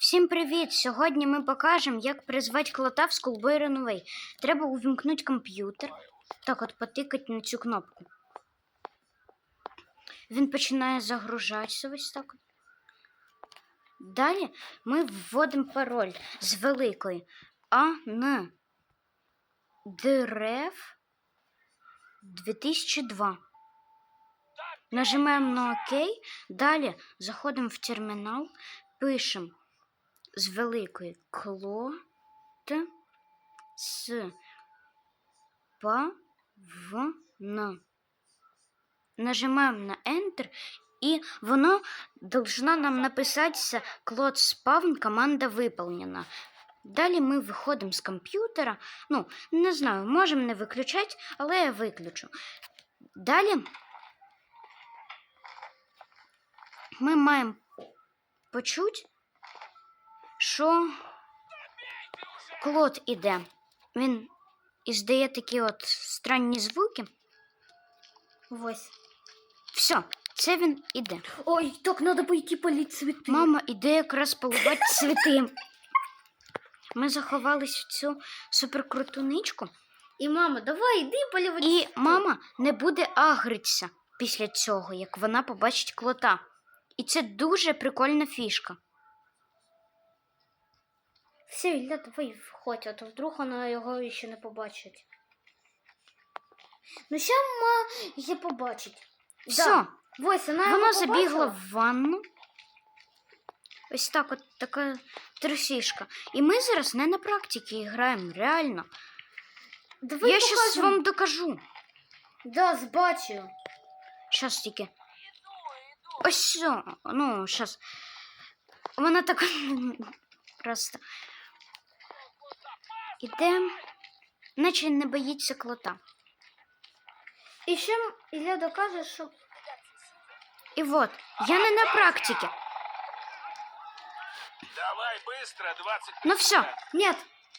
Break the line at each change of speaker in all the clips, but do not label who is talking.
Всім привіт! Сьогодні ми покажемо, як призвати клота в Schoolboy Runaway. Треба увімкнути комп'ютер. Так, от потикати на цю кнопку. Він починає загружатися ось так. Далі ми вводимо пароль з великої А Н Дерев 2002. Нажимаємо на ОК. Далі заходимо в термінал, пишемо з великої клот с па. Нажимаємо на Enter, і воно должно нам написатися клод спавн, команда виповнена. Далі ми виходимо з комп'ютера. Ну, не знаю, можемо не виключати, але я виключу. Далі ми маємо почути, що клод іде. Він іздає такі от странні звуки.
Ось.
Все, це він іде.
Ой, так треба пойти полить цвіти.
Мама іде якраз поливати цвіти. Ми заховались в цю суперкруту ничку,
І мама, давай, йди поливати.
і мама не буде агритися після цього, як вона побачить клота. І це дуже прикольна фішка.
Все, Ілля, давай входь, а то вдруг вона його ще не побачить. Ну, ще мама її побачить.
Все,
Да. Ось, вона, його
вона забігла в ванну. Ось так, от така трусішка. І ми зараз не на практиці граємо, реально.
Давай
Я щас
покажемо.
вам докажу.
Да, збачу.
Щас тільки. Ось все. Ну, щас. Вона так просто. Іде, наче не боїться клота.
І ще я Ілля докаже, що
І от, я не на практиці.
Давай быстро, 20
Ну все,
нет.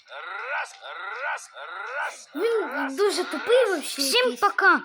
Раз, раз, раз,
він дуже тупий вообще.
всім пока.